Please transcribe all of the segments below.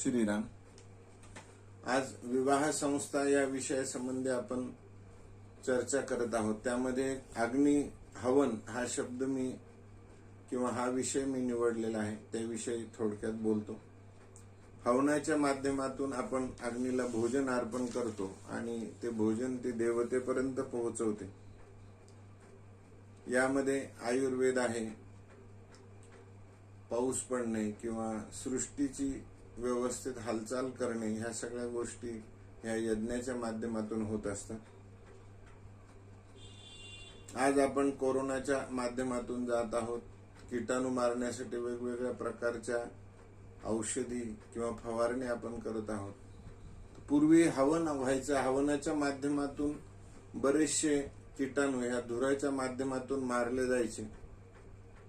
श्रीराम. आज विवाह संस्था या विषयासंबंधी आपण चर्चा करत आहोत. त्यामध्ये अग्नी हवन हा शब्द मी किंवा हा विषय मी निवडलेला आहे. त्याविषयी थोडक्यात बोलतो. हवनाच्या माध्यमातून आपण अग्नीला भोजन अर्पण करतो आणि ते भोजन ते देवतेपर्यंत पोहोचवते. यामध्ये आयुर्वेद आहे. पाऊस पडणे किंवा सृष्टीची व्यवस्थित हालचाल करणे ह्या सगळ्या गोष्टी ह्या यज्ञाच्या माध्यमातून होत असतात. आज आपण कोरोनाच्या माध्यमातून जात आहोत. किटाणू मारण्यासाठी वेगवेगळ्या प्रकारच्या औषधी किंवा फवारणी आपण करत आहोत. पूर्वी हवन व्हायचं हवनाच्या माध्यमातून बरेचसे किटाणू ह्या धुराच्या माध्यमातून मारले जायचे.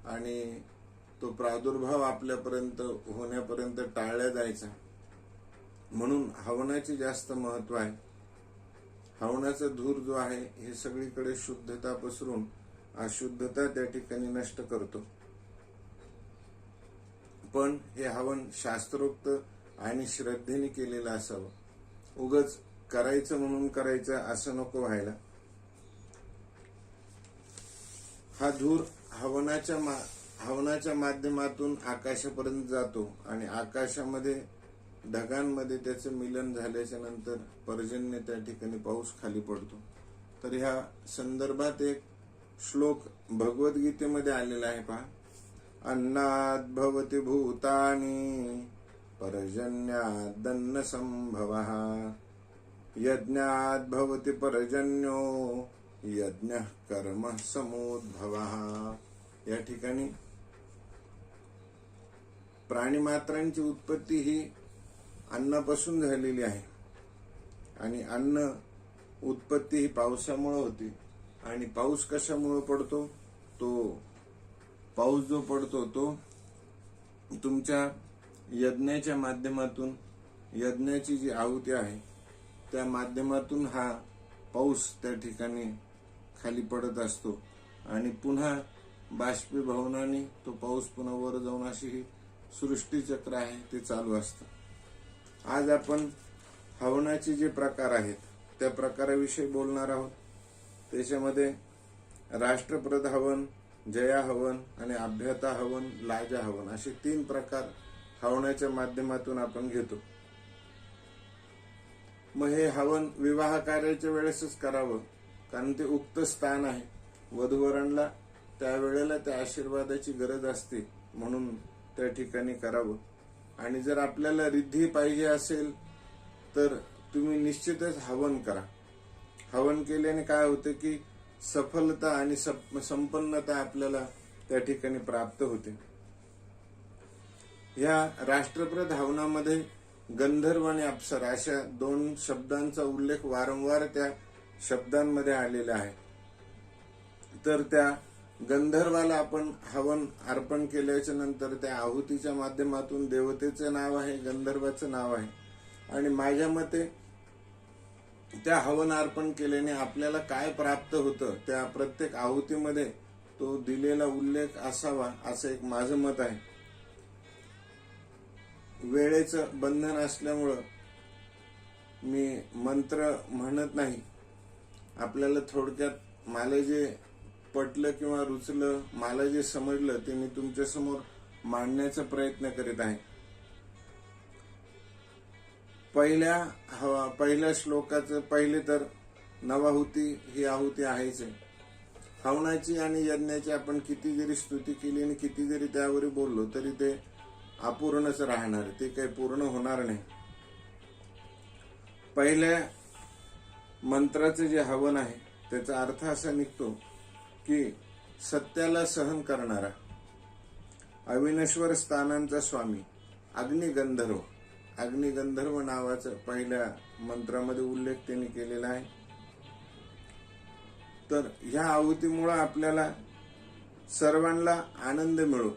आणि तो प्रादुर्भाव आपल्यापर्यंत होण्यापर्यंत टाळला जायचा. म्हणून हवनाचे जास्त महत्त्व आहे. हवनाचा धूर जो आहे हे सगळीकडे शुद्धता पसरून अशुद्धता त्या ठिकाणी नष्ट करतो. पण हे हवन शास्त्रोक्त आणि श्रद्धेने केलेलं असावं. उगच करायचं म्हणून करायचं असं नको व्हायला. हा धूर हवनाच्या मा हवनाच्या माध्यमातून आकाशापर्यंत जातो आणि आकाशामध्ये ढगांमध्ये त्याचं मिलन झाल्याच्यानंतर पर्जन्य त्या ठिकाणी पाऊस खाली पडतो. तर ह्या संदर्भात एक श्लोक भगवद्गीतेमध्ये आलेला आहे पहा. अन्नात भवती भूतानी पर्जन्यात दन्न संभव यज्ञात भवती पर्जन्यो यज्ञ कर्म समुद्भव। या ठिकाणी प्राणीमात्रांची उत्पत्ती ही अन्नापासून झालेली आहे. आणि अन्न उत्पत्ती ही पावसामुळं होती. आणि पाऊस कशामुळं पडतो? तो पाऊस जो पडतो तो तुमच्या यज्ञाच्या माध्यमातून यज्ञाची जी आहुती आहे त्या माध्यमातून हा पाऊस त्या ठिकाणी खाली पडत असतो. आणि पुन्हा बाष्पीभवनाने तो पाऊस पुन्हा वर जाऊन अशी ही सृष्टीचक्र आहे ते चालू असतं. आज आपण हवनाचे जे प्रकार आहेत त्या प्रकाराविषयी बोलणार आहोत. त्याच्यामध्ये राष्ट्रप्रद हवन जया हवन आणि अभ्यता हवन लाजा हवन असे तीन प्रकार हवनाच्या माध्यमातून आपण घेतो. मग हे हवन विवाह कार्याच्या वेळेसच करावं कारण ते उक्त स्थान आहे. वधूवरांना त्यावेळेला त्या आशीर्वादाची गरज असते म्हणून त्या ठिकाणी करावं. आणि जर आपल्याला रिद्धी पाहिजे असेल तर तुम्ही निश्चितच हवन करा. हवन केल्याने काय होतं की सफलता आणि सप- संपन्नता आपल्याला त्या ठिकाणी प्राप्त होते. या राष्ट्रप्रद हवनामध्ये गंधर्व आणि अप्सर अशा दोन शब्दांचा उल्लेख वारंवार त्या शब्दांमध्ये आलेला आहे. तर त्या गंधर्वाला आपण हवन अर्पण केल्याच्यानंतर त्या आहुतीच्या माध्यमातून देवतेचं नाव आहे गंधर्वाचं नाव आहे. आणि माझ्या मते त्या हवन अर्पण केल्याने आपल्याला काय प्राप्त होतं त्या प्रत्येक आहुतीमध्ये तो दिलेला उल्लेख असावा असं एक माझं मत आहे. वेळेचं बंधन असल्यामुळं मी मंत्र म्हणत नाही. आपल्याला थोडक्यात मला जे पटलं किंवा रुचलं मला जे समजलं ते मी तुमच्यासमोर मांडण्याचा प्रयत्न करीत आहे. पहिल्या हवा पहिल्या श्लोकाचं पहिले तर नवाहुती ही आहुती आहेच. आहे हवनाची आणि यज्ञाची आपण किती जरी स्तुती केली आणि किती जरी त्यावर बोललो तरी ते अपूर्णच राहणार ते काही पूर्ण होणार नाही. पहिल्या मंत्राचं जे हवन आहे त्याचा अर्थ असा निघतो की सत्याला सहन करणारा अविनश्वर स्थानांचा स्वामी अग्निगंधर्व. अग्निगंधर्व नावाचा पहिल्या मंत्रामध्ये उल्लेख त्यांनी केलेला आहे. तर ह्या आहुतीमुळं आपल्याला सर्वांना आनंद मिळो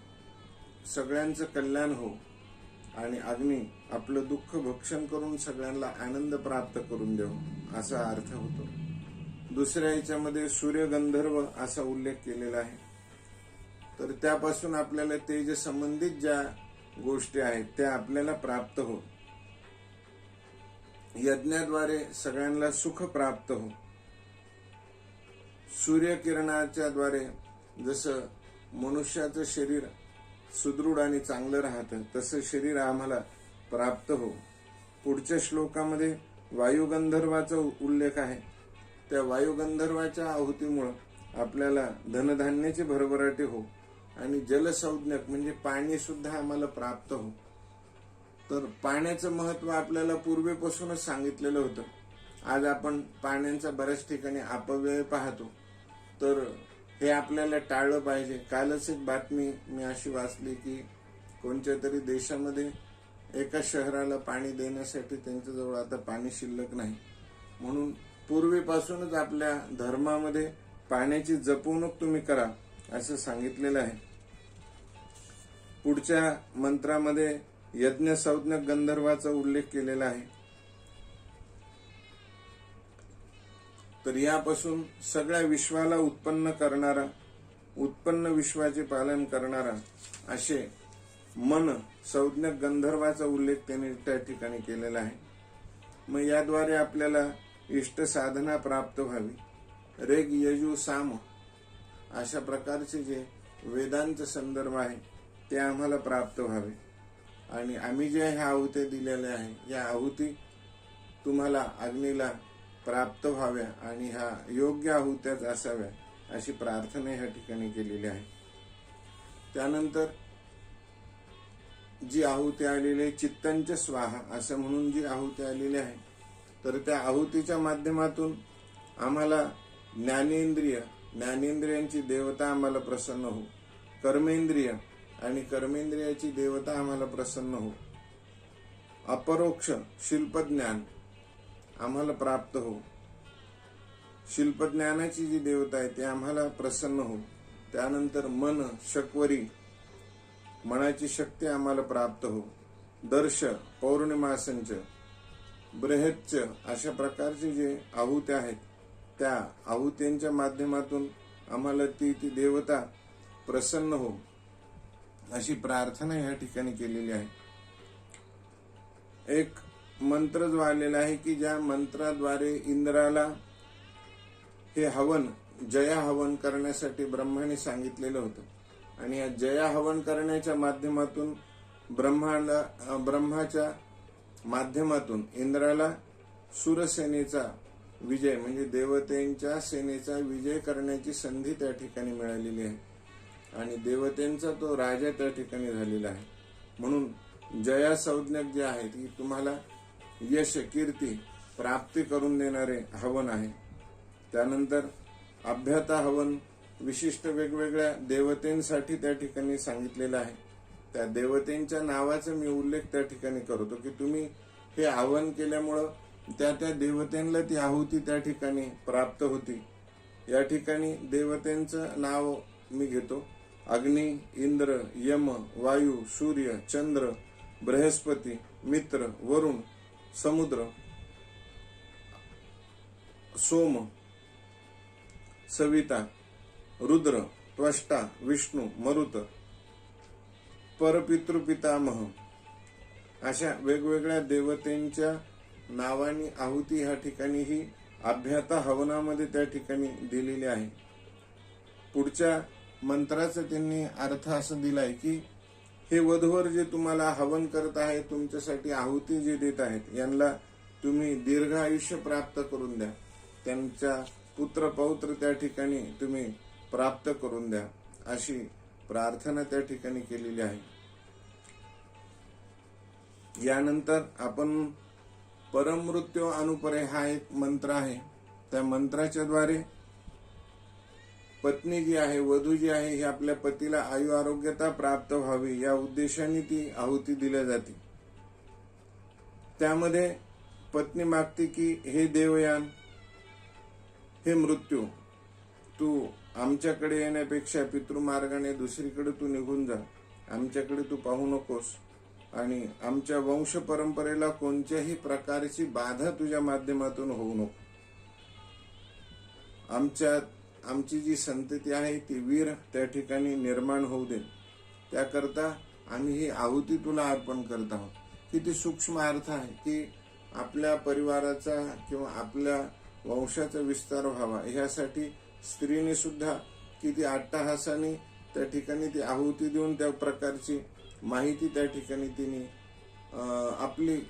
सगळ्यांचं कल्याण हो आणि अग्नी आपलं दुःख भक्षण करून सगळ्यांना आनंद प्राप्त करून देऊ असा अर्थ होतो. दुसऱ्या याच्यामध्ये सूर्यगंधर्व असा उल्लेख केलेला आहे. तर त्यापासून आपल्याला तेज संबंधित ज्या गोष्टी आहेत त्या आपल्याला प्राप्त हो यज्ञाद्वारे सगळ्यांना सुख प्राप्त हो सूर्यकिरणाच्या द्वारे जसं मनुष्याचं शरीर सुदृढ आणि चांगलं राहतं तसं शरीर आम्हाला प्राप्त हो पुढच्या श्लोकामध्ये वायुगंधर्वाचा उल्लेख आहे. त्या वायुगंधर्वाच्या आहुतीमुळं आपल्याला धनधान्याची भरभराटी हो आणि जलसंज्ञक म्हणजे पाणी सुद्धा आम्हाला प्राप्त हो. तर पाण्याचं महत्त्व आपल्याला पूर्वीपासूनच सांगितलेलं होतं. आज आपण पाण्याचा बऱ्याच ठिकाणी अपव्यय पाहतो. तर हे आपल्याला टाळलं पाहिजे. कालच एक बातमी मी अशी वाचली की कोणत्या तरी देशामध्ये एका शहराला पाणी देण्यासाठी त्यांच्याजवळ आता पाणी शिल्लक नाही. म्हणून पूर्वीपासूनच आपल्या धर्मामध्ये पाण्याची जपवणूक तुम्ही करा असं सांगितलेलं आहे. पुढच्या मंत्रामध्ये यज्ञ संज्ञ गंधर्वाचा उल्लेख केलेला आहे. तर यापासून सगळ्या विश्वाला उत्पन्न करणारा उत्पन्न विश्वाचे पालन करणारा असे मन संज्ञ गंधर्वाचा उल्लेख त्यांनी त्या ठिकाणी केलेला आहे. मग याद्वारे आपल्याला इष्ट साधना प्राप्त व्हावी. रेग यजू साम. अशा प्रकारचे जे वेदांत संदर्भ आहे ते आम्हाला प्राप्त व्हावे. आणि आम्ही जे ह्या आहुत्या दिलेल्या आहे या आहुती तुम्हाला अग्नीला प्राप्त व्हाव्या आणि ह्या योग्य आहुत्याच असाव्या अशी प्रार्थना ह्या ठिकाणी केलेली आहे. त्यानंतर जी आहुती आलेली आहे चित्तंच स्वाहा असं म्हणून जी आहुती आलेली आहे तर त्या आहुतीच्या माध्यमातून आम्हाला ज्ञानेंद्रिय ज्ञानेंद्रियांची देवता आम्हाला प्रसन्न हो कर्मेंद्रिय आणि कर्मेंद्रियाची देवता आम्हाला प्रसन्न हो अपरोक्ष शिल्पज्ञान आम्हाला प्राप्त हो शिल्पज्ञानाची जी देवता आहे ती आम्हाला प्रसन्न हो त्यानंतर मन शकवरी मनाची शक्ती आम्हाला प्राप्त हो दर्श पौर्णिमासंच बृहच्च अशा प्रकारचे जे आहुत्या आहेत त्या आहुत्यांच्या माध्यमातून आम्हाला ती ती देवता प्रसन्न हो अशी प्रार्थना या ठिकाणी केलेली आहे. एक मंत्र जो आलेला आहे की ज्या मंत्राद्वारे इंद्राला हे हवन जया हवन करण्यासाठी ब्रह्माने सांगितलेलं होतं. आणि या जया हवन करण्याच्या माध्यमातून ब्रह्माला ब्रह्माच्या माध्यमातून इंद्राला सुरसेनेचा विजय म्हणजे देवतेंच्या सेनेचा विजय करण्याची संधी त्या ठिकाणी मिळालेली आहे. आणि देवतेंचा तो राजा त्या ठिकाणी झालेला आहे. म्हणून जया संज्ञक जे आहे ती तुम्हाला यश कीर्ती प्राप्ती करून देणारे हवन आहे. त्यानंतर अभ्याता हवन विशिष्ट वेगवेगळ्या देवतेंसाठी त्या ठिकाणी सांगितलेलं आहे. त्या देवतेंच्या नावाचा मी उल्लेख त्या ठिकाणी करतो की तुम्ही हे आवाहन केल्यामुळं त्या त्या देवतेंना ती आहुती त्या ठिकाणी प्राप्त होती. या ठिकाणी देवतेंचं नाव मी घेतो. अग्नी इंद्र यम वायू सूर्य चंद्र बृहस्पती मित्र वरुण समुद्र सोम सविता रुद्र त्वष्टा विष्णू मरुत परपितृपितामह. अशा वेगवेगळ्या देवतेंच्या नावानी आहुती ह्या ठिकाणी ही अभ्याता हवनामध्ये त्या ठिकाणी दिलेली आहे. पुढच्या मंत्राचं त्यांनी अर्थ असं दिलाय की हे वधूवर जे तुम्हाला हवन करत आहे तुमच्यासाठी आहुती जे देत आहेत यांना तुम्ही दीर्घ आयुष्य प्राप्त करून द्या. त्यांच्या पुत्र पौत्र त्या ठिकाणी तुम्ही प्राप्त करून द्या. अशी प्रार्थना त्या ठिकाणी केलेली आहे. यानंतर आपण परमृत्यू अनुपरे हा एक मंत्र आहे. त्या मंत्राच्या द्वारे पत्नी जी आहे वधू जी आहे ही आपल्या पतीला आयु आरोग्यता प्राप्त व्हावी या उद्देशाने ती आहुती दिल्या जाते. त्यामध्ये पत्नी मागते की हे देवयान हे मृत्यू तू आमच्याकडे येण्यापेक्षा पितृमार्गाने दुसरीकडे तू निघून जा. आमच्याकडे तू पाहू नकोस. आणि आमच्या वंश परंपरेला कोणत्याही प्रकारची बाधा तुझ्या माध्यमातून होऊ नको. आमच्या आमची जी संतती आहे ती वीर त्या ठिकाणी निर्माण होऊ दे. त्याकरता आम्ही ही आहुती तुला अर्पण करत आहोत. किती सूक्ष्म अर्थ आहे की आपल्या परिवाराचा किंवा आपल्या वंशाचा विस्तार व्हावा. ह्यासाठी स्त्रीने सुद्धा किती अट्टहासाने त्या ठिकाणी ती आहुती देऊन त्या प्रकारची माहिती त्या ठिकाणी तिने आपली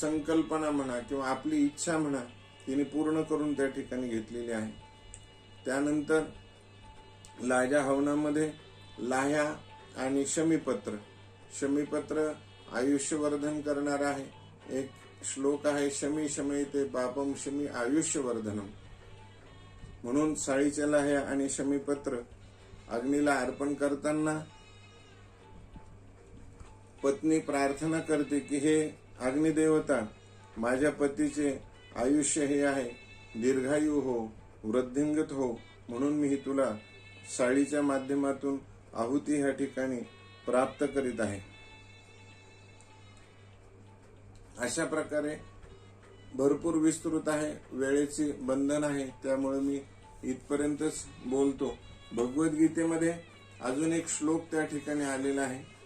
संकल्पना म्हणा किंवा आपली इच्छा म्हणा तिने पूर्ण करून त्या ठिकाणी घेतलेली आहे. त्यानंतर लाजा हवनामध्ये लाह्या आणि शमीपत्र. शमीपत्र आयुष्यवर्धन करणार आहे. एक श्लोक आहे शमी शमी ते पापम शमी आयुष्यवर्धनम. म्हणून साळीच्या लाह्या आणि शमीपत्र अग्नीला अर्पण करताना पत्नी प्रार्थना करते की हे अग्निदेवता माझ्या पतीचे आयुष्य हे आहे. दीर्घायू हो वृद्धिंगत हो म्हणून मी तुला साळीच्या माध्यमातून आहुती ह्या ठिकाणी प्राप्त करीत आहे. अशा प्रकारे भरपूर विस्तृत आहे. वेळेचे बंधन आहे. त्यामुळे मी इथपर्यंतच बोलतो. भगवद्गीतेमध्ये अजून एक श्लोक त्या ठिकाणी आलेला आहे.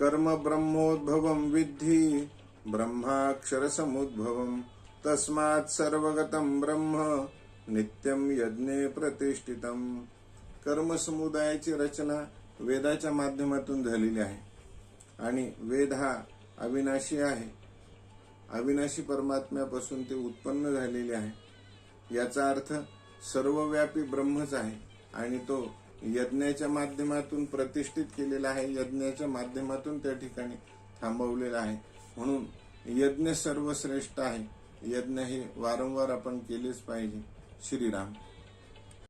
कर्म ब्रह्मोद्भवम विद्धि ब्रह्माक्षरसमुद्भवम तस्मात् सर्वगतम ब्रह्म नित्यम यज्ञे प्रतिष्ठितम. कर्म समुदायाची रचना वेदाच्या माध्यमातून झालेली आहे. आणि वेद हा अविनाशी आहे. अविनाशी परमात्म्यापासून ते उत्पन्न झालेले आहे. याचा अर्थ सर्वव्यापी ब्रह्मच आहे. आणि तो यज्ञाच्या माध्यमातून प्रतिष्ठित केलेला आहे. यज्ञाच्या माध्यमातून त्या ठिकाणी थांबवलेला आहे. म्हणून यज्ञ सर्वश्रेष्ठ आहे. यज्ञ हे वारंवार आपण केलेच पाहिजे. श्रीराम.